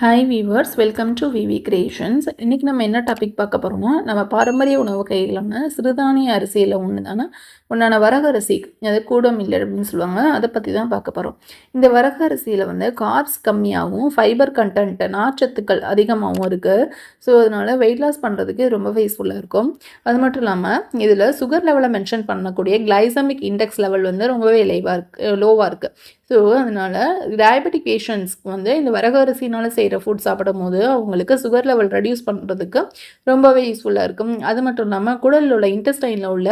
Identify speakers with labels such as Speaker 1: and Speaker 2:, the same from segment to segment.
Speaker 1: Hi viewers welcome to VV creations இன்றைக்கி நம்ம என்ன டாபிக் பார்க்க போகிறோம்னா நம்ம பாரம்பரிய உணவு கைகளான சிறுதானிய அரிசியில் ஒன்று தானே ஒன்றான வரகரிசி அது கூடமில்லை அப்படின்னு சொல்லுவாங்க. அதை பற்றி தான் பார்க்க போகிறோம் இந்த வரகரிசியில் வந்து கார்ப்ஸ் கம்மியாகவும் ஃபைபர் கண்டென்ட் நார்ச்சத்துக்கள் அதிகமாகவும் இருக்குது ஸோ அதனால் வெயிட் லாஸ் பண்ணுறதுக்கு ரொம்ப ரொம்பவே யூஸ்ஃபுல்லாக இருக்கும். அது மட்டும் இல்லாமல் இதில் சுகர் லெவலை மென்ஷன் பண்ணக்கூடிய கிளைசமிக் இண்டெக்ஸ் லெவல் வந்து ரொம்பவே லைவாக இருக்குது லோவாக இருக்குது ஸோ அதனால் டயபெட்டிக் பேஷண்ட்ஸ்க்கு வந்து இந்த வரகரிசினால் செய்கிற ஃபுட் சாப்பிடும் போது அவங்களுக்கு சுகர் லெவல் ரெடியூஸ் பண்ணுறதுக்கு ரொம்பவே யூஸ்ஃபுல்லாக இருக்கும். அது மட்டும் இல்லாமல் குடலில் உள்ள இன்டெஸ்டைனில் உள்ள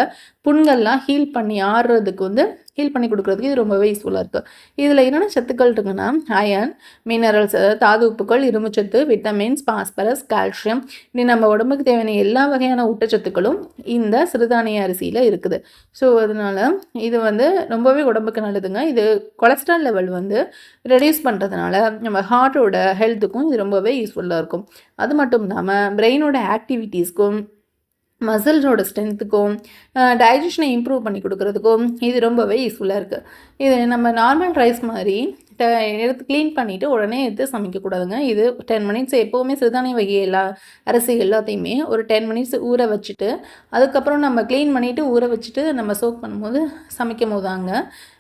Speaker 1: புண்கள்லாம் ஹீல் பண்ணி ஆடுறதுக்கு வந்து ஹீல் பண்ணி கொடுக்குறதுக்கு இது ரொம்பவே யூஸ்ஃபுல்லாக இருக்குது இதில் என்னென்ன சத்துக்கள் இருக்குன்னா அயன் மினரல்ஸ் தாது உப்புக்கள் இரும்புச்சத்து விட்டமின்ஸ் பாஸ்பரஸ் கால்சியம் இப்படி நம்ம உடம்புக்கு தேவையான எல்லா வகையான ஊட்டச்சத்துக்களும் இந்த சிறுதானிய அரிசியில் இருக்குது. ஸோ அதனால் இது வந்து ரொம்பவே உடம்புக்கு நல்லதுங்க. இது கொலஸ்ட்ரால் லெவல் வந்து ரெடியூஸ் பண்ணுறதுனால நம்ம ஹார்ட்டோட ஹெல்த்துக்கும் இது ரொம்பவே யூஸ்ஃபுல்லாக இருக்கும். அது மட்டும் இல்லாமல் பிரெயினோட ஆக்டிவிட்டீஸ்க்கும் மசில்ஸோட ஸ்ட்ரென்த்துக்கும் டைஜஷனை இம்ப்ரூவ் பண்ணி கொடுக்குறதுக்கும் இது ரொம்பவே யூஸ்ஃபுல்லாக இருக்குது இது நம்ம நார்மல் ரைஸ் மாதிரி ட எடுத்து க்ளீன் பண்ணிவிட்டு உடனே எடுத்து சமைக்கக்கூடாதுங்க இது டென் மினிட்ஸ் எப்போவுமே சிறுதானிய வகை எல்லா அரிசி எல்லாத்தையுமே ஒரு டென் மினிட்ஸ் ஊற வச்சுட்டு அதுக்கப்புறம் நம்ம க்ளீன் பண்ணிவிட்டு ஊற வச்சுட்டு நம்ம சோக் பண்ணும்போது சமைக்கும் போதாங்க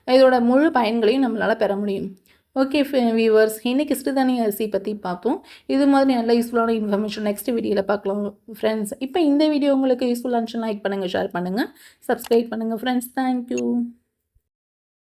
Speaker 1: இதோட முழு பயன்களையும் நம்மளால் பெற முடியும். ஓகே வியூவர்ஸ் இன்றைக்கி சிறுதானிய அரிசி பற்றி பார்ப்போம். இது மாதிரி நல்ல யூஸ்ஃபுல்லான இன்ஃபர்மேஷன் நெக்ஸ்ட் வீடியோவில் பார்க்கலாம் ஃப்ரெண்ட்ஸ் இப்போ இந்த வீடியோ உங்களுக்கு யூஸ்ஃபுல்லாக லைக் பண்ணுங்கள் ஷேர் பண்ணுங்கள் சப்ஸ்கிரைப் பண்ணுங்கள் ஃப்ரெண்ட்ஸ் தேங்க்யூ